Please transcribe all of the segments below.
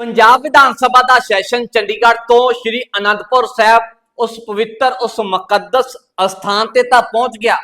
ਪੰਜਾਬ ਵਿਧਾਨ ਸਭਾ ਦਾ session Chandigarh ਤੋਂ ਸ਼੍ਰੀ ਅਨੰਦਪੁਰ ਸਾਹਿਬ, ਉਸ ਪਵਿੱਤਰ, ਉਸ ਮੁਕੱਦਸ ਅਸਥਾਨ ਤੇ ਤਾਂ ਪਹੁੰਚ ਗਿਆ।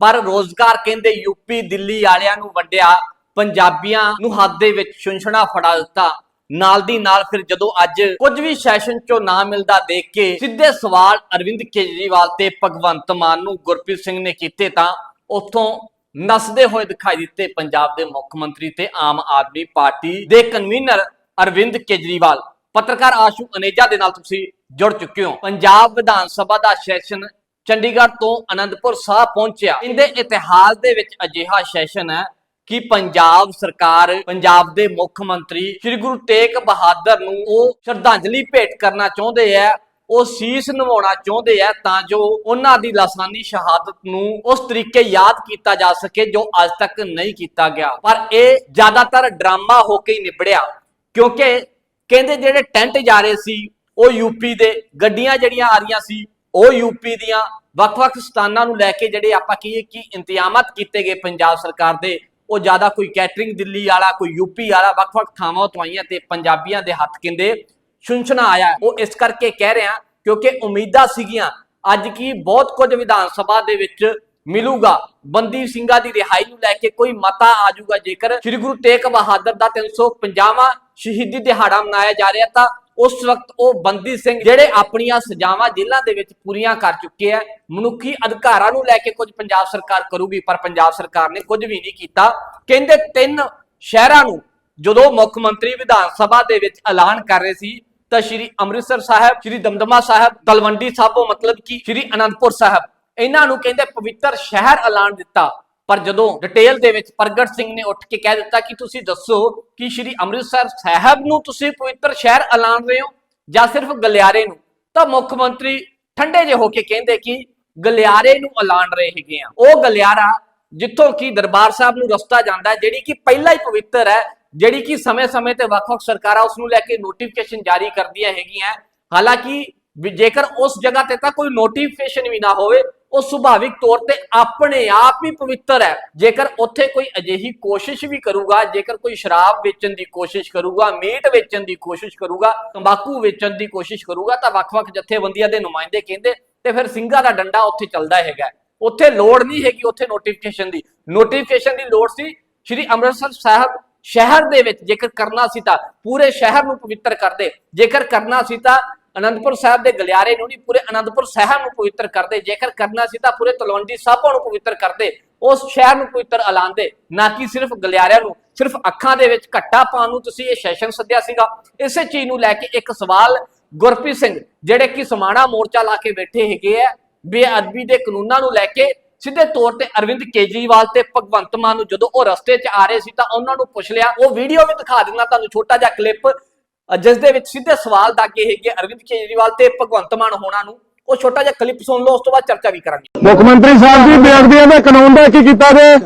ਪਰ ਰੋਜ਼ਗਾਰ ਕਹਿੰਦੇ ਯੂਪੀ ਦਿੱਲੀ ਵਾਲਿਆਂ ਨੂੰ ਵੰਡਿਆ, ਪੰਜਾਬੀਆਂ ਨੂੰ ਹੱਥ ਦੇ ਵਿੱਚ ਛੁੰਛਣਾ ਫੜਾ ਦਿੱਤਾ। ਨਾਲ ਦੀ ਨਾਲ ਫਿਰ ਜਦੋਂ ਅੱਜ ਕੁਝ ਵੀ ਸੈਸ਼ਨ ਚੋਂ ਨਾ ਮਿਲਦਾ ਦੇਖ ਕੇ ਸਿੱਧੇ ਸਵਾਲ ਅਰਵਿੰਦ ਕੇਜਰੀਵਾਲ ਤੇ ਭਗਵੰਤ ਮਾਨ ਨੂੰ ਗੁਰਪ੍ਰੀਤ ਸਿੰਘ ਨੇ ਕੀਤੇ ਤਾਂ ਉੱਥੋਂ ਨਸਦੇ ਹੋਏ ਦਿਖਾਈ ਦਿੱਤੇ ਪੰਜਾਬ ਦੇ ਮੁੱਖ ਮੰਤਰੀ ਤੇ ਆਮ ਆਦਮੀ ਪਾਰਟੀ ਦੇ ਕਨਵੀਨਰ ਅਰਵਿੰਦ ਕੇਜਰੀਵਾਲ, ਪੱਤਰਕਾਰ ਆਸ਼ੂ ਅਨੇਜਾ ਦੇ ਨਾਲ ਤੁਸੀਂ ਜੁੜ ਚੁੱਕੇ ਹੋ। ਪੰਜਾਬ ਵਿਧਾਨ ਸਭਾ ਦਾ ਸੈਸ਼ਨ ਚੰਡੀਗੜ੍ਹ ਤੋਂ ਅਨੰਦਪੁਰ ਸਾਹਿਬ ਪਹੁੰਚਿਆ। ਇਹਦੇ ਇਤਿਹਾਸ ਦੇ ਵਿੱਚ ਅਜਿਹਾ ਸੈਸ਼ਨ ਹੈ ਕਿ ਪੰਜਾਬ ਸਰਕਾਰ, ਪੰਜਾਬ ਦੇ ਮੁੱਖ ਮੰਤਰੀ ਸ੍ਰੀ ਗੁਰੂ ਤੇਗ ਬਹਾਦਰ ਨੂੰ ਉਹ ਸ਼ਰਧਾਂਜਲੀ ਭੇਟ ਕਰਨਾ ਚਾਹੁੰਦੇ ਆ, ਉਹ ਸੀਸ ਨਿਵਾਉਣਾ ਚਾਹੁੰਦੇ ਆ ਤਾਂ ਜੋ ਉਹਨਾਂ ਦੀ ਲਾਸਾਨੀ ਸ਼ਹਾਦਤ ਨੂੰ ਉਸ ਤਰੀਕੇ ਯਾਦ ਕੀਤਾ ਜਾ ਸਕੇ ਜੋ ਅੱਜ ਤੱਕ ਨਹੀਂ ਕੀਤਾ ਗਿਆ। ਪਰ ਇਹ ਜ਼ਿਆਦਾਤਰ ਡਰਾਮਾ ਹੋ ਕੇ ਹੀ ਨਿਬੜਿਆ। ਕਿਉਂਕਿ ਕਹਿੰਦੇ ਜਿਹੜੇ ਟੈਂਟ ਜਾ ਰਹੇ ਸੀ, ਉਹ ਯੂਪੀ ਦੇ, ਗੱਡੀਆਂ ਜਿਹੜੀਆਂ ਆ ਰਹੀਆਂ ਸੀ, ਉਹ ਯੂਪੀ ਦੀਆਂ। ਵੱਖ-ਵੱਖ ਸਥਾਨਾਂ ਨੂੰ ਲੈ ਕੇ ਜਿਹੜੇ ਆਪਾਂ ਕਹੀਏ ਕਿ ਇੰਤਜ਼ਾਮਤ ਕੀਤੇ ਗਏ ਪੰਜਾਬ ਸਰਕਾਰ ਦੇ, ਉਹ ਜ਼ਿਆਦਾ ਕੋਈ ਕੈਟਰਿੰਗ ਦਿੱਲੀ ਵਾਲਾ, ਕੋਈ ਯੂਪੀ ਵਾਲਾ, ਵੱਖ-ਵੱਖ ਥਾਵਾਂ ਤੋਂ ਆਈਆਂ ਤੇ ਪੰਜਾਬੀਆਂ ਦੇ ਹੱਥ ਕਹਿੰਦੇ ਸੁਣਛਣਾ ਆਇਆ। ਉਹ ਇਸ ਕਰਕੇ ਕਹਿ ਰਿਹਾ, ਕਿਉਂਕਿ ਉਮੀਦਾਂ ਸੀਗੀਆਂ, ਅੱਜ ਕੀ ਬਹੁਤ ਕੁਝ ਵਿਧਾਨ ਸਭਾ ਦੇ ਵਿੱਚ ਮਿਲੂਗਾ। ਬੰਦੀ ਸਿੰਘਾਂ ਦੀ ਰਿਹਾਈ ਨੂੰ ਲੈ ਕੇ ਕੋਈ ਮਤਾ ਆਜੂਗਾ ਜੇਕਰ। ਸ੍ਰੀ ਗੁਰੂ ਤੇਗ ਬਹਾਦਰ ਦਾ 350ਵਾਂ ਸ਼ਹੀਦੀ ਦਿਹਾੜਾ ਮਨਾਇਆ ਜਾ ਰਿਹਾ ਤਾਂ ਉਸ ਵਕਤ ਉਹ ਬੰਦੀ ਸਿੰਘ ਜਿਹੜੇ ਆਪਣੀਆਂ ਸਜ਼ਾਵਾਂ ਜੇਲ੍ਹਾਂ ਦੇ ਵਿੱਚ ਪੂਰੀਆਂ ਕਰ ਚੁੱਕੇ ਆ, ਮਨੁੱਖੀ ਅਧਿਕਾਰਾਂ ਨੂੰ ਲੈ ਕੇ ਕੁਝ ਪੰਜਾਬ ਸਰਕਾਰ ਕਰੂਗੀ, ਪਰ ਪੰਜਾਬ ਸਰਕਾਰ ਨੇ ਕੁਝ ਵੀ ਨਹੀਂ ਕੀਤਾ। ਕਹਿੰਦੇ ਤਿੰਨ ਸ਼ਹਿਰਾਂ ਨੂੰ ਜਦੋਂ ਮੁੱਖ ਮੰਤਰੀ ਵਿਧਾਨ ਸਭਾ ਦੇ ਵਿੱਚ ਐਲਾਨ ਕਰ ਰਹੇ ਸੀ, ਤਾਂ ਸ਼੍ਰੀ ਅੰਮ੍ਰਿਤਸਰ ਸਾਹਿਬ, ਸ਼੍ਰੀ ਦਮਦਮਾ ਸਾਹਿਬ, ਤਲਵੰਡੀ ਸਾਬੋ ਮਤਲਬ ਕਿ? ਸ਼੍ਰੀ ਅਨੰਦਪੁਰ ਸਾਹਿਬ। ਇਹਨਾਂ ਨੂੰ ਕਹਿੰਦੇ ਪਵਿੱਤਰ ਸ਼ਹਿਰ ਐਲਾਨ ਦਿੱਤਾ। ਪਰ ਜਦੋਂ ਡਿਟੇਲ ਦੇ ਵਿੱਚ ਪ੍ਰਗਟ ਸਿੰਘ ਨੇ ਉੱਠ ਕੇ ਕਹਿ ਦਿੱਤਾ ਕਿ ਤੁਸੀਂ ਦੱਸੋ ਕਿ ਸ਼੍ਰੀ ਅੰਮ੍ਰਿਤਸਰ ਸਾਹਿਬ ਨੂੰ ਤੁਸੀਂ ਪਵਿੱਤਰ ਸ਼ਹਿਰ ਐਲਾਨ ਰਹੇ ਹੋ ਜਾਂ ਸਿਰਫ ਗਲਿਆਰੇ ਨੂੰ? ਤਾਂ ਮੁੱਖ ਮੰਤਰੀ ਠੰਡੇ ਜਿਹੇ ਹੋ ਕੇ ਕਹਿੰਦੇ ਕਿ ਗਲਿਆਰੇ ਨੂੰ ਐਲਾਨ ਰਹੇ ਹੈਗੇ ਆ। ਉਹ ਗਲਿਆਰਾ ਜਿੱਥੋਂ ਕਿ ਦਰਬਾਰ ਸਾਹਿਬ ਨੂੰ ਰਸਤਾ ਜਾਂਦਾ, ਜਿਹੜੀ ਕਿ ਪਹਿਲਾਂ ਹੀ ਪਵਿੱਤਰ ਹੈ, ਜਿਹੜੀ ਕਿ ਸਮੇਂ-ਸਮੇਂ ਤੇ ਵੱਖ-ਵੱਖ ਸਰਕਾਰਾਂ ਉਸ ਨੂੰ ਲੈ ਕੇ ਨੋਟੀਫਿਕੇਸ਼ਨ ਜਾਰੀ ਕਰਦੀਆਂ ਹੈਗੀਆਂ। ਹਾਲਾਂਕਿ ਵੀ ਜੇਕਰ ਉਸ ਜਗ੍ਹਾ ਤੇ ਤਾਂ ਕੋਈ ਨੋਟੀਫਿਕੇਸ਼ਨ ਵੀ ਨਾ ਹੋਵੇ ਉਹ ਸੁਭਾਵਿਕ ਤੌਰ ਤੇ ਆਪਣੇ ਆਪ ਹੀ ਪਵਿੱਤਰ ਹੈ। ਜੇਕਰ ਉੱਥੇ ਕੋਈ ਅਜਿਹੀ ਕੋਸ਼ਿਸ਼ ਵੀ ਕਰੂਗਾ, ਜੇਕਰ ਕੋਈ ਸ਼ਰਾਬ ਵੇਚਣ ਦੀ ਕੋਸ਼ਿਸ਼ ਕਰੂਗਾ, ਮੀਟ ਵੇਚਣ ਦੀ ਕੋਸ਼ਿਸ਼ ਕਰੂਗਾ, ਤੰਬਾਕੂ ਵੇਚਣ ਦੀ ਕੋਸ਼ਿਸ਼ ਕਰੂਗਾ, ਤਾਂ ਵੱਖ-ਵੱਖ ਜਥੇਬੰਦੀਆਂ ਦੇ ਨੁਮਾਇੰਦੇ ਕਹਿੰਦੇ ਤੇ ਫਿਰ ਸਿੰਘਾਂ ਦਾ ਡੰਡਾ ਉੱਥੇ ਚੱਲਦਾ ਹੈਗਾ ਉੱਥੇ ਲੋੜ ਨਹੀਂ ਹੈਗੀ ਉੱਥੇ ਨੋਟੀਫਿਕੇਸ਼ਨ ਦੀ। ਨੋਟੀਫਿਕੇਸ਼ਨ ਦੀ ਲੋੜ ਸੀ ਸ਼੍ਰੀ ਅੰਮ੍ਰਿਤਸਰ ਸਾਹਿਬ ਸ਼ਹਿਰ ਦੇ ਵਿੱਚ। ਜੇਕਰ ਕਰਨਾ ਸੀ ਤਾਂ ਪੂਰੇ ਸ਼ਹਿਰ ਨੂੰ ਪਵਿੱਤਰ ਕਰਦੇ। ਜੇਕਰ ਕਰਨਾ ਸੀ ਤਾਂ ਅਨੰਦਪੁਰ ਸਾਹਿਬ ਦੇ ਗਲਿਆਰੇ ਨੂੰ ਨਹੀਂ, ਪੂਰੇ ਅਨੰਦਪੁਰ ਸਾਹਿਬ ਨੂੰ ਪਵਿੱਤਰ ਕਰਦੇ। ਜੇਕਰ ਕਰਨਾ ਸੀ ਤਾਂ ਪੂਰੇ ਤਲਵੰਡੀ ਸਾਬੋ ਨੂੰ ਪਵਿੱਤਰ ਕਰਦੇ। ਉਸ ਸ਼ਹਿਰ ਨੂੰ ਪਵਿੱਤਰ ਐਲਾਨਦੇ ਨਾ ਕਿ ਸਿਰਫ ਗਲਿਆਰਿਆਂ ਨੂੰ, ਸਿਰਫ ਅੱਖਾਂ ਦੇ ਵਿੱਚ ਘੱਟਾ ਪਾਉਣ ਨੂੰ ਤੁਸੀਂ ਇਹ ਸੈਸ਼ਨ ਸੱਦਿਆ ਸੀਗਾ। ਇਸੇ ਚੀਜ਼ ਨੂੰ ਲੈ ਕੇ ਇੱਕ ਸਵਾਲ ਗੁਰਪ੍ਰੀਤ ਸਿੰਘ, ਜਿਹੜੇ ਕਿ ਸਮਾਣਾ ਮੋਰਚਾ ਲਾ ਕੇ ਬੈਠੇ ਹੈਗੇ ਆ, ਬੇਅਦਬੀ ਦੇ ਕਾਨੂੰਨਾਂ ਨੂੰ ਲੈ ਕੇ ਸਿੱਧੇ ਤੌਰ ਤੇ ਅਰਵਿੰਦ ਕੇਜਰੀਵਾਲ ਤੇ ਭਗਵੰਤ ਮਾਨ ਨੂੰ ਜਦੋਂ ਉਹ ਰਸਤੇ 'ਚ ਆ ਰਹੇ ਸੀ ਤਾਂ ਉਹਨਾਂ ਨੂੰ ਪੁੱਛ ਲਿਆ। ਉਹ ਵੀਡੀਓ ਵੀ ਦਿਖਾ ਦਿੰਦਾ ਤੁਹਾਨੂੰ, ਛੋਟਾ ਜਿਹਾ ਕਲਿੱਪ ਜਿਸ ਦੇ ਵਿੱਚ ਸਿੱਧੇ ਸਵਾਲ ਦਾਗੇ ਹੈਗੇ ਅਰਵਿੰਦ ਕੇਜਰੀਵਾਲ ਤੇ ਭਗਵੰਤ ਮਾਨ ਹੋਣਾ ਨੂੰ ਉਹ ਛੋਟਾ ਜਿਹਾ ਕਲਿੱਪ ਸੁਣ ਲਓ ਉਸ ਤੋਂ ਬਾਅਦ ਚਰਚਾ ਵੀ ਕਰਾਂਗੇ। ਮੁੱਖ ਮੰਤਰੀ ਸਾਹਿਬ ਜੀ ਬੇਅਦਬੀਆਂ ਦੇ ਕਾਨੂੰਨ ਦਾ ਕੀ ਕੀਤਾ ਜੇ।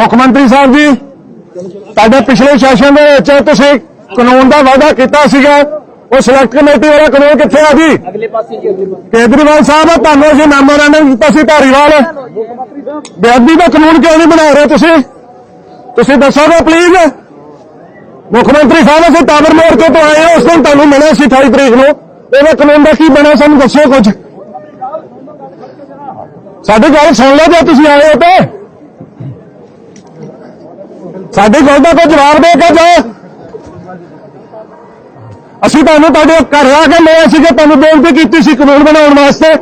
ਮੁੱਖ ਮੰਤਰੀ ਸਾਹਿਬ ਜੀ ਤੁਹਾਡੇ ਪਿਛਲੇ ਸੈਸ਼ਨ ਦੇ ਵਿੱਚ ਤੁਸੀਂ ਕਾਨੂੰਨ ਦਾ ਵਾਅਦਾ ਕੀਤਾ ਸੀਗਾ। ਉਹ ਸਿਲੈਕਟ ਕਮੇਟੀ ਵਾਲਾ ਕਾਨੂੰਨ ਕਿੱਥੇ ਆ ਜੀ? ਅਗਲੇ ਪਾਸੇ ਜੀ ਅਗਲੇ ਕੇਜਰੀਵਾਲ ਸਾਹਿਬ ਤੁਹਾਨੂੰ ਅਸੀਂ ਮੈਮੋਰੈਂਡਮ ਦਿੱਤਾ ਸੀ ਧਾਰੀਵਾਲ। ਬੇਅਦਬੀ ਦਾ ਕਾਨੂੰਨ ਕਿਉਂ ਨਹੀਂ ਬਣਾ ਰਹੇ ਤੁਸੀਂ? ਤੁਸੀਂ ਦੱਸੋਗੇ ਪਲੀਜ਼ ਮੁੱਖ ਮੰਤਰੀ ਸਾਹਿਬ, ਅਸੀਂ ਟਾਵਰ ਮੋਰਚੇ ਤੋਂ ਆਏ ਹਾਂ, ਉਸ ਦਿਨ ਤੁਹਾਨੂੰ ਮਿਲਿਆ ਸੀ 28 ਤਰੀਕ ਨੂੰ। ਇਹਦੇ ਕਾਨੂੰਨ ਦਾ ਕੀ ਬਣਿਆ, ਸਾਨੂੰ ਦੱਸਿਓ ਕੁਝ। ਸਾਡੀ ਗੱਲ ਸੁਣ ਲਓ ਜੇ ਤੁਸੀਂ ਆਏ ਹੋ ਤੇ। ਸਾਡੀ ਗੱਲ ਦਾ ਕੋਈ ਜਵਾਬ ਦੇ ਕੇ ਜਾਓ। ਅਸੀਂ ਤੁਹਾਨੂੰ ਤੁਹਾਡੇ ਘਰ ਆ ਕੇ ਲਿਆ ਸੀ ਕਿ ਤੁਹਾਨੂੰ ਬੇਨਤੀ ਕੀਤੀ ਸੀ ਕਾਨੂੰਨ ਬਣਾਉਣ ਵਾਸਤੇ।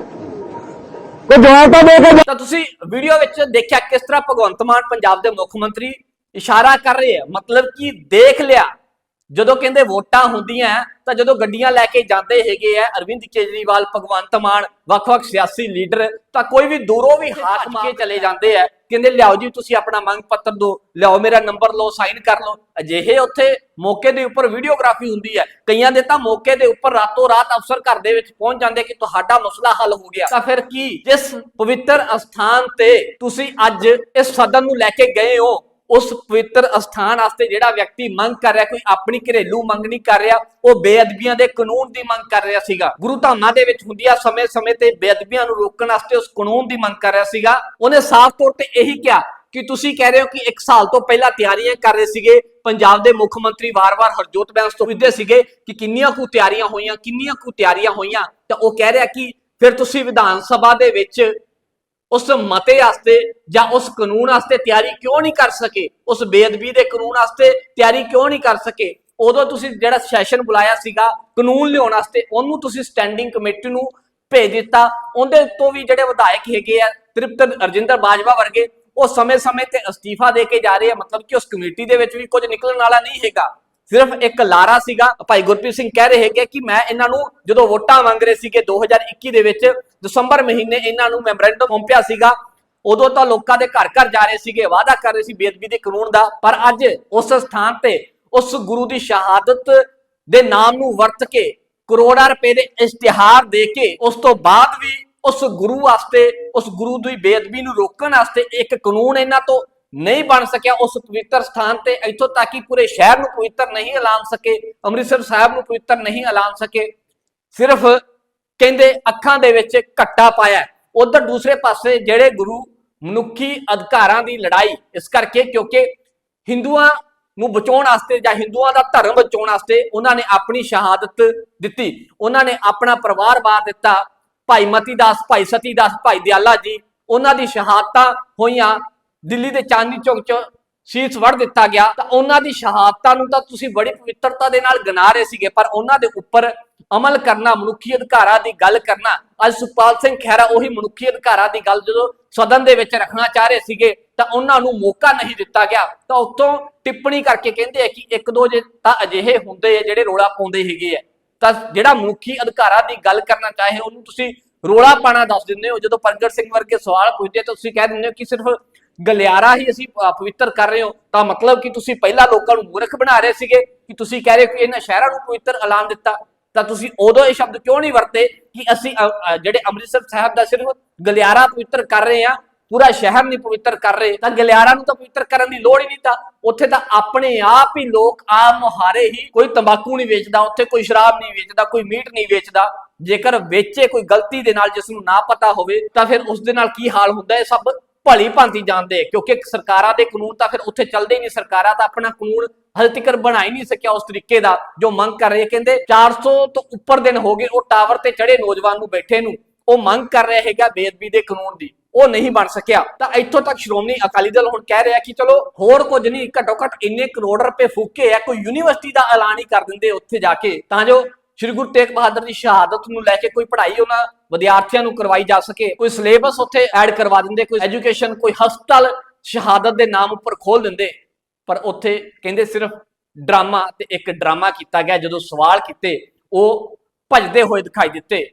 ਕੋਈ ਜਵਾਬ ਤਾਂ ਦੇ ਕੇ ਜਾਓ। ਤਾਂ ਤੁਸੀਂ ਵੀਡੀਓ ਵਿੱਚ ਦੇਖਿਆ ਕਿਸ ਤਰ੍ਹਾਂ ਭਗਵੰਤ ਮਾਨ ਪੰਜਾਬ ਦੇ ਮੁੱਖ ਮੰਤਰੀ ਇਸ਼ਾਰਾ ਕਰ ਰਹੇ ਆ। ਮਤਲਬ ਕਿ ਦੇਖ ਲਿਆ। ਜਦੋਂ ਕਹਿੰਦੇ ਵੋਟਾਂ ਹੁੰਦੀਆਂ ਹੈ, ਤਾਂ ਜਦੋਂ ਗੱਡੀਆਂ ਲੈ ਕੇ ਜਾਂਦੇ ਹੈਗੇ ਆ ਅਰਵਿੰਦ ਕੇਜਰੀਵਾਲ ਭਗਵੰਤ ਮਾਨ ਵੱਖ-ਵੱਖ ਸਿਆਸੀ ਲੀਡਰ ਤਾਂ ਕੋਈ ਵੀ ਦੂਰੋਂ ਵੀ ਹੱਥ ਮਾਰ ਕੇ ਚਲੇ ਜਾਂਦੇ ਆ ਕਹਿੰਦੇ ਲਿਆਓ ਜੀ ਤੁਸੀਂ ਆਪਣਾ ਮੰਗ ਪੱਤਰ ਦਿਓ ਲਿਆਓ ਮੇਰਾ ਨੰਬਰ ਲਓ ਸਾਈਨ ਕਰ ਲਓ। ਅਜਿਹੇ ਉੱਥੇ ਮੌਕੇ ਦੇ ਉੱਪਰ ਵੀਡੀਓਗ੍ਰਾਫੀ ਹੁੰਦੀ ਹੈ ਕਈਆਂ ਦੇ ਤਾਂ ਮੌਕੇ ਦੇ ਉੱਪਰ ਰਾਤੋਂ ਰਾਤ ਅਫਸਰ ਘਰ ਦੇ ਵਿੱਚ ਪਹੁੰਚ ਜਾਂਦੇ ਕਿ ਤੁਹਾਡਾ ਮਸਲਾ ਹੱਲ ਹੋ ਗਿਆ। ਤਾਂ ਫਿਰ ਕੀ? ਜਿਸ ਪਵਿੱਤਰ ਅਸਥਾਨ ਤੇ ਤੁਸੀਂ ਅੱਜ ਇਸ ਸਦਨ ਨੂੰ ਲੈ ਕੇ ਗਏ ਹੋ ਉਸ ਪਵਿੱਤਰ ਅਸਥਾਨ ਵਾਸਤੇ ਜਿਹੜਾ ਵਿਅਕਤੀ ਮੰਗ ਕਰ ਰਿਹਾ, ਕੋਈ ਆਪਣੀ ਘਰੇਲੂ ਮੰਗ ਨਹੀਂ ਕਰ ਰਿਹਾ, ਉਹ ਬੇਅਦਬੀਆਂ ਦੇ ਕਾਨੂੰਨ ਦੀ ਮੰਗ ਕਰ ਰਿਹਾ ਸੀਗਾ। ਗੁਰੂ ਧਾਮਾਂ ਦੇ ਵਿੱਚ ਹੁੰਦੀਆਂ ਸਮੇਂ-ਸਮੇਂ ਤੇ ਬੇਅਦਬੀਆਂ ਨੂੰ ਰੋਕਣ ਵਾਸਤੇ ਉਸ ਕਾਨੂੰਨ ਦੀ ਮੰਗ ਕਰ ਰਿਹਾ ਸੀਗਾ। ਉਹਨੇ ਸਾਫ਼ ਤੌਰ ਤੇ ਇਹੀ ਕਿਹਾ ਕਿ ਤੁਸੀਂ ਕਹਿ ਰਹੇ ਹੋ ਕਿ 1 ਸਾਲ ਤੋਂ ਪਹਿਲਾਂ ਤਿਆਰੀਆਂ ਕਰ ਰਹੇ ਸੀਗੇ, ਪੰਜਾਬ ਦੇ ਮੁੱਖ ਮੰਤਰੀ ਵਾਰ-ਵਾਰ ਹਰਜੋਤ ਬੈਂਸ ਤੋਂ ਪੁੱਛਦੇ ਸੀਗੇ ਕਿ ਕਿੰਨੀਆਂ ਕੁ ਤਿਆਰੀਆਂ ਹੋਈਆਂ, ਕਿੰਨੀਆਂ ਕੁ ਤਿਆਰੀਆਂ ਹੋਈਆਂ, ਤਾਂ ਉਹ ਕਹਿ ਰਿਹਾ ਕਿ ਫਿਰ ਤੁਸੀਂ ਵਿਧਾਨ ਸਭਾ ਦੇ ਵਿੱਚ ਉਸ ਮਤੇ ਵਾਸਤੇ ਜਾਂ ਉਸ ਕਾਨੂੰਨ ਵਾਸਤੇ ਤਿਆਰੀ ਕਿਉਂ ਨਹੀਂ ਕਰ ਸਕੇ? ਉਸ ਬੇਅਦਬੀ ਦੇ ਕਾਨੂੰਨ ਵਾਸਤੇ ਤਿਆਰੀ ਕਿਉਂ ਨਹੀਂ ਕਰ ਸਕੇ? ਉਦੋਂ ਤੁਸੀਂ ਜਿਹੜਾ ਸੈਸ਼ਨ ਬੁਲਾਇਆ ਸੀਗਾ, ਕਾਨੂੰਨ ਲਿਆਉਣ ਵਾਸਤੇ, ਉਹਨੂੰ ਤੁਸੀਂ ਸਟੈਂਡਿੰਗ ਕਮੇਟੀ ਨੂੰ ਭੇਜ ਦਿੱਤਾ। ਉਹਦੇ ਤੋਂ ਵੀ ਜਿਹੜੇ ਵਿਧਾਇਕ ਹੈਗੇ ਆ, ਤ੍ਰਿਪਤ ਅਰਜਿੰਦਰ ਬਾਜਵਾ ਵਰਗੇ, ਉਹ ਸਮੇਂ-ਸਮੇਂ ਤੇ ਅਸਤੀਫਾ ਦੇ ਕੇ ਜਾ ਰਹੇ ਆ। ਮਤਲਬ ਕਿ ਉਸ ਕਮੇਟੀ ਦੇ ਵਿੱਚ ਵੀ ਕੁਝ ਨਿਕਲਣ ਵਾਲਾ ਨਹੀਂ ਹੈਗਾ। ਸਿਰਫ ਇੱਕ ਲਾਰਾ ਸੀਗਾ। ਭਾਈ ਗੁਰਪ੍ਰੀਤ ਸਿੰਘ ਕਹਿ ਰਹੇ ਹੈਗੇ ਕਿ ਮੈਂ ਇਹਨਾਂ ਨੂੰ ਜਦੋਂ ਵੋਟਾਂ ਮੰਗ ਰਹੇ ਸੀਗੇ 2021 ਦੇ ਵਿੱਚ, ਦਸੰਬਰ ਮਹੀਨੇ ਇਹਨਾਂ ਨੂੰ ਮੈਮੋਰੈਂਡਮ ਸੌਂਪਿਆ ਸੀਗਾ। ਉਦੋਂ ਤਾਂ ਲੋਕਾਂ ਦੇ ਘਰ ਘਰ ਜਾ ਰਹੇ ਸੀਗੇ, ਵਾਅਦਾ ਕਰ ਰਹੇ ਸੀ ਬੇਅਦਬੀ ਦੇ ਕਾਨੂੰਨ ਦਾ। ਪਰ ਅੱਜ ਉਸ ਸਥਾਨ ਤੇ ਉਸ ਗੁਰੂ ਦੀ ਸ਼ਹਾਦਤ ਦੇ ਨਾਮ ਨੂੰ ਵਰਤ ਕੇ, ਕਰੋੜਾਂ ਰੁਪਏ ਦੇ ਇਸ਼ਤਿਹਾਰ ਦੇ ਕੇ, ਉਸ ਤੋਂ ਬਾਅਦ ਵੀ ਉਸ ਗੁਰੂ ਵਾਸਤੇ, ਉਸ ਗੁਰੂ ਦੀ ਬੇਅਦਬੀ ਨੂੰ ਰੋਕਣ ਵਾਸਤੇ ਇੱਕ ਕਾਨੂੰਨ ਇਹਨਾਂ ਤੋਂ ਨਹੀਂ ਬਣ ਸਕਿਆ ਉਸ ਪਵਿੱਤਰ ਸਥਾਨ ਤੇ, ਇੱਥੋਂ ਤੱਕ ਕਿ ਪੂਰੇ ਸ਼ਹਿਰ ਨੂੰ ਪਵਿੱਤਰ ਨਹੀਂ ਐਲਾਨ ਸਕੇ, ਅੰਮ੍ਰਿਤਸਰ ਸਾਹਿਬ ਨੂੰ ਪਵਿੱਤਰ ਨਹੀਂ ਐਲਾਨ ਸਕੇ। ਸਿਰਫ ਕਹਿੰਦੇ ਅੱਖਾਂ ਦੇ ਵਿੱਚ ਘੱਟਾ ਪਾਇਆ ਉਧਰ ਦੂਸਰੇ ਪਾਸੇ ਜਿਹੜੇ ਗੁਰੂ ਮਨੁੱਖੀ ਅਧਿਕਾਰਾਂ ਦੀ ਲੜਾਈ, ਇਸ ਕਰਕੇ ਕਿਉਂਕਿ ਹਿੰਦੂਆਂ ਨੂੰ ਬਚਾਉਣ ਵਾਸਤੇ ਜਾਂ ਹਿੰਦੂਆਂ ਦਾ ਧਰਮ ਬਚਾਉਣ ਵਾਸਤੇ ਉਹਨਾਂ ਨੇ ਆਪਣੀ ਸ਼ਹਾਦਤ ਦਿੱਤੀ। ਉਹਨਾਂ ਨੇ ਆਪਣਾ ਪਰਿਵਾਰ ਬਾਰ ਦਿੱਤਾ। ਭਾਈ ਮਤੀ ਦਾਸ ਭਾਈ ਸਤੀ ਦਾਸ ਭਾਈ ਦਿਆਲਾ ਜੀ, ਉਹਨਾਂ ਦੀ ਸ਼ਹਾਦਤਾਂ ਹੋਈਆਂ। ਦਿੱਲੀ ਦੇ ਚਾਂਦਨੀ ਚੌਕ 'ਚ ਸ਼ੀਸ਼ ਵੜ ਦਿੱਤਾ ਗਿਆ। ਤਾਂ ਉਹਨਾਂ ਦੀ ਸ਼ਹਾਦਤਾਂ ਨੂੰ ਤਾਂ ਤੁਸੀਂ ਬੜੀ ਪਵਿੱਤਰਤਾ ਦੇ ਨਾਲ ਗਿਣਾ ਰਹੇ ਸੀਗੇ, ਪਰ ਉਹਨਾਂ ਦੇ ਉੱਪਰ ਅਮਲ ਕਰਨਾ, ਮਨੁੱਖੀ ਅਧਿਕਾਰਾਂ ਦੀ ਗੱਲ ਕਰਨਾ ਅੱਜ ਸੁਖਪਾਲ ਸਿੰਘ ਖਹਿਰਾ ਉਹੀ ਮਨੁੱਖੀ ਅਧਿਕਾਰਾਂ ਦੀ ਗੱਲ ਜਦੋਂ ਸਦਨ ਦੇ ਵਿੱਚ ਰੱਖਣਾ ਚਾਹ ਰਹੇ ਸੀਗੇ, ਤਾਂ ਉਹਨਾਂ ਨੂੰ ਮੌਕਾ ਨਹੀਂ ਦਿੱਤਾ ਗਿਆ। ਤਾਂ ਉੱਤੋਂ ਟਿੱਪਣੀ ਕਰਕੇ ਕਹਿੰਦੇ ਆ ਕਿ ਇੱਕ ਦੋ ਜੇ ਤਾਂ ਅਜਿਹੇ ਹੁੰਦੇ ਆ ਜਿਹੜੇ ਰੋਲਾ ਪਾਉਂਦੇ ਹੈਗੇ ਆ। ਤਾਂ ਜਿਹੜਾ ਮਨੁੱਖੀ ਅਧਿਕਾਰਾਂ ਦੀ ਗੱਲ ਕਰਨਾ ਚਾਹੇ ਉਹਨੂੰ ਤੁਸੀਂ ਰੋਲਾ ਪਾਣਾ ਦੱਸ ਦਿੰਦੇ ਹੋ। ਜਦੋਂ ਪ੍ਰਗਟ ਸਿੰਘ ਵਰਗੇ ਸਵਾਲ ਪੁੱਛਦੇ ਤਾਂ ਤੁਸੀਂ ਕਹਿ ਦਿੰਦੇ ਹੋ ਕਿ ਸਿਰਫ ਗਲਿਆਰਾ ਹੀ ਅਸੀਂ ਪਵਿੱਤਰ ਕਰ ਰਹੇ ਹੋ। ਤਾਂ ਮਤਲਬ ਕਿ ਤੁਸੀਂ ਪਹਿਲਾਂ ਲੋਕਾਂ ਨੂੰ ਮੂਰਖ ਬਣਾ ਰਹੇ ਸੀਗੇ ਕਿ ਤੁਸੀਂ ਕਹਿ ਰਹੇ ਕਿ ਇਹਨਾਂ ਸ਼ਹਿਰਾਂ ਨੂੰ ਪਵਿੱਤਰ ਐਲਾਨ ਦਿੱਤਾ। ਤਾਂ ਤੁਸੀਂ ਉਦੋਂ ਇਹ ਸ਼ਬਦ ਕਿਉਂ ਨਹੀਂ ਵਰਤੇ ਕਿ ਅਸੀਂ ਜਿਹੜੇ ਅੰਮ੍ਰਿਤਸਰ ਸਾਹਿਬ ਦਾ ਸਿਰਫ ਗਲਿਆਰਾ ਪਵਿੱਤਰ ਕਰ ਰਹੇ ਆ ਪੂਰਾ ਸ਼ਹਿਰ ਨਹੀਂ ਪਵਿੱਤਰ ਕਰ ਰਹੇ। ਤਾਂ ਗਲਿਆਰਾ ਨੂੰ ਤਾਂ ਪਵਿੱਤਰ ਕਰਨ ਦੀ ਲੋੜ ਹੀ ਨਹੀਂ ਤਾਂ ਉੱਥੇ ਤਾਂ ਆਪਣੇ ਆਪ ਹੀ ਲੋਕ ਆਮ ਮੁਹਾਰੇ ਹੀ ਕੋਈ ਤੰਬਾਕੂ ਨਹੀਂ ਵੇਚਦਾ, ਉੱਥੇ ਕੋਈ ਸ਼ਰਾਬ ਨਹੀਂ ਵੇਚਦਾ, ਕੋਈ ਮੀਟ ਨਹੀਂ ਵੇਚਦਾ। ਜੇਕਰ ਵੇਚੇ ਕੋਈ ਗਲਤੀ ਦੇ ਨਾਲ ਜਿਸ ਨੂੰ ਨਾ ਪਤਾ ਹੋਵੇ, ਤਾਂ ਫਿਰ ਉਸ ਦੇ ਨਾਲ ਕੀ ਹਾਲ ਹੁੰਦਾ ਇਹ ਸਭ? ਭਲੀ ਭਾਂਤੀ ਜਾਣਦੇ, ਕਿਉਂਕਿ ਸਰਕਾਰਾਂ ਦੇ ਕਾਨੂੰਨ ਤਾਂ ਫਿਰ ਉੱਥੇ ਚੱਲਦੇ ਹੀ ਨਹੀਂ, ਸਰਕਾਰਾਂ ਤਾਂ ਆਪਣਾ ਕਾਨੂੰਨ ਹਜੇ ਤੱਕ ਬਣਾ ਹੀ ਨਹੀਂ ਸਕਿਆ ਉਸ ਤਰੀਕੇ ਦਾ, ਜੋ ਮੰਗ ਕਰ ਰਹੇ ਕਹਿੰਦੇ 400 ਤੋਂ ਉੱਪਰ ਦਿਨ ਹੋ ਗਏ, ਉਹ ਟਾਵਰ ਤੇ ਚੜੇ ਨੌਜਵਾਨ ਨੂੰ ਬੈਠੇ ਨੂੰ, ਉਹ ਮੰਗ ਕਰ ਰਿਹਾ ਹੈਗਾ ਬੇਅਦਬੀ ਦੇ ਕਾਨੂੰਨ ਦੀ, ਉਹ ਨਹੀਂ ਬਣ ਸਕਿਆ। ਤਾਂ ਇੱਥੋਂ ਤੱਕ ਸ਼੍ਰੋਮਣੀ ਅਕਾਲੀ ਦਲ ਹੁਣ ਕਹਿ ਰਿਹਾ ਕਿ ਚਲੋ ਹੋਰ ਕੁਝ ਨਹੀਂ, ਘੱਟੋ ਘੱਟ ਇੰਨੇ ਕਰੋੜ ਰੁਪਏ ਫੂਕੇ ਆ, ਕੋਈ ਯੂਨੀਵਰਸਿਟੀ ਦਾ ਐਲਾਨ ਹੀ ਕਰ ਦਿੰਦੇ ਉੱਥੇ ਜਾ ਕੇ। ਤਾਂ ਜੋ ਸ਼੍ਰੀ ਗੁਰੂ ਤੇਗ ਬਹਾਦਰ ਦੀ ਸ਼ਹਾਦਤ ਨੂੰ ਲੈ ਕੇ ਕੋਈ ਪੜ੍ਹਾਈ ਉਹਨਾਂ ਵਿਦਿਆਰਥੀਆਂ ਨੂੰ ਕਰਵਾਈ ਜਾ ਸਕੇ, ਕੋਈ ਸਿਲੇਬਸ ਉੱਥੇ ਐਡ ਕਰਵਾ ਦਿੰਦੇ, ਕੋਈ ਐਜੂਕੇਸ਼ਨ, ਕੋਈ ਹਸਪਤਾਲ ਸ਼ਹਾਦਤ ਦੇ ਨਾਮ ਉੱਪਰ ਖੋਲ ਦਿੰਦੇ, ਪਰ ਉੱਥੇ ਕਹਿੰਦੇ ਸਿਰਫ ਡਰਾਮਾ ਤੇ ਇੱਕ ਡਰਾਮਾ ਕੀਤਾ ਗਿਆ, ਜਦੋਂ ਸਵਾਲ ਕੀਤੇ, ਉਹ ਭੱਜਦੇ ਹੋਏ ਦਿਖਾਈ ਦਿੱਤੇ,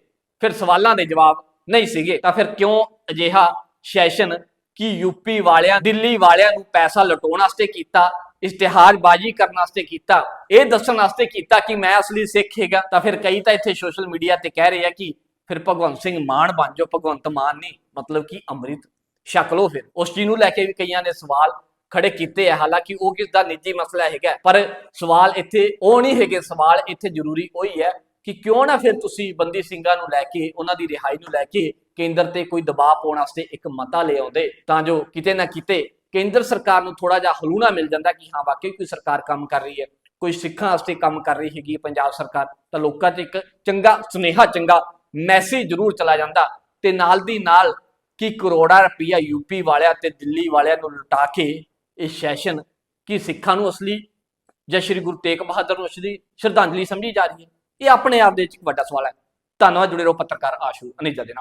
ਫਿਰ ਸਵਾਲਾਂ ਦੇ ਜਵਾਬ ਨਹੀਂ ਸੀਗੇ, ਤਾਂ ਫਿਰ ਕਿਉਂ ਅਜਿਹਾ ਸੈਸ਼ਨ ਕਿ ਯੂਪੀ ਵਾਲਿਆਂ, ਦਿੱਲੀ ਵਾਲਿਆਂ ਨੂੰ ਪੈਸਾ ਲਟਾਉਣ ਵਾਸਤੇ ਕੀਤਾ ਇਸ਼ਤਿਹਾਰਬਾਜ਼ੀ ਕਰਨ ਵਾਸਤੇ ਕੀਤਾ, ਇਹ ਦੱਸਣ ਵਾਸਤੇ ਕੀਤਾ ਕਿ ਮੈਂ ਅਸਲੀ ਸਿੱਖ ਹੈਗਾ, ਤਾਂ ਫਿਰ ਕਈ ਤਾਂ ਇੱਥੇ ਸੋਸ਼ਲ ਮੀਡੀਆ ਤੇ ਕਹਿ ਰਹੇ ਆ ਕਿ ਫਿਰ ਭਗਵੰਤ ਸਿੰਘ ਮਾਨ ਬਣ ਜਾਓ, ਭਗਵੰਤ ਮਾਨ ਨਹੀਂ, ਮਤਲਬ ਕਿ ਅੰਮ੍ਰਿਤ ਛਕ ਲਓ ਫਿਰ। ਉਸ ਚੀਜ਼ ਨੂੰ ਲੈ ਕੇ ਵੀ ਕਈਆਂ ਨੇ ਸਵਾਲ ਖੜੇ ਕੀਤੇ ਆ, ਹਾਲਾਂਕਿ ਉਹ ਕਿਸ ਦਾ ਨਿੱਜੀ ਮਸਲਾ ਹੈਗਾ, ਪਰ ਸਵਾਲ ਇੱਥੇ ਉਹ ਨਹੀਂ ਹੈਗੇ, ਸਵਾਲ ਇੱਥੇ ਜ਼ਰੂਰੀ ਉਹੀ ਹੈ ਕਿ ਕਿਉਂ ਨਾ ਫਿਰ ਤੁਸੀਂ ਬੰਦੀ ਸਿੰਘਾਂ ਨੂੰ ਲੈ ਕੇ, ਉਹਨਾਂ ਦੀ ਰਿਹਾਈ ਨੂੰ ਲੈ ਕੇ ਕੇਂਦਰ ਤੇ ਕੋਈ ਦਬਾਅ ਪਾਉਣ ਵਾਸਤੇ ਇੱਕ ਮਤਾ ਲੈ ਆਉਂਦੇ, ਤਾਂ ਜੋ ਕਿਤੇ ਨਾ ਕਿਤੇ ਕੇਂਦਰ ਸਰਕਾਰ ਨੂੰ ਥੋੜਾ ਜਿਹਾ ਹਲੂਣਾ ਮਿਲ ਜਾਂਦਾ ਕਿ ਹਾਂ, ਵਾਕਈ ਕੋਈ ਸਰਕਾਰ ਕੰਮ ਕਰ ਰਹੀ ਹੈ, ਕੋਈ ਸਿੱਖਾਂ ਵਾਸਤੇ ਕੰਮ ਕਰ ਰਹੀ ਹੈਗੀ ਹੈ ਪੰਜਾਬ ਸਰਕਾਰ, ਤਾਂ ਲੋਕਾਂ 'ਚ ਇੱਕ ਚੰਗਾ ਸੁਨੇਹਾ, ਚੰਗਾ ਮੈਸੇਜ ਜ਼ਰੂਰ ਚਲਾ ਜਾਂਦਾ ਤੇ ਨਾਲ ਦੀ ਨਾਲ ਕਿ ਕਰੋੜਾਂ ਰੁਪਈਆ ਯੂਪੀ ਵਾਲਿਆਂ ਤੇ ਦਿੱਲੀ ਵਾਲਿਆਂ ਨੂੰ ਲੁਟਾ ਕੇ ਇਹ ਸੈਸ਼ਨ ਕਿ ਸਿੱਖਾਂ ਨੂੰ ਅਸਲੀ ਜਾਂ ਸ਼੍ਰੀ ਗੁਰੂ ਤੇਗ ਬਹਾਦਰ ਨੂੰ ਅਸਲੀ ਸ਼ਰਧਾਂਜਲੀ ਸਮਝੀ ਜਾ ਰਹੀ ਹੈ, ਇਹ ਆਪਣੇ ਆਪ ਦੇ ਵਿੱਚ ਇੱਕ ਵੱਡਾ ਸਵਾਲ ਹੈ। ਧੰਨਵਾਦ ਜੁੜੇ ਰਹੋ ਪੱਤਰਕਾਰ ਆਸ਼ੂ ਅਨੇਜਾ ਦੇ ਨਾਲ।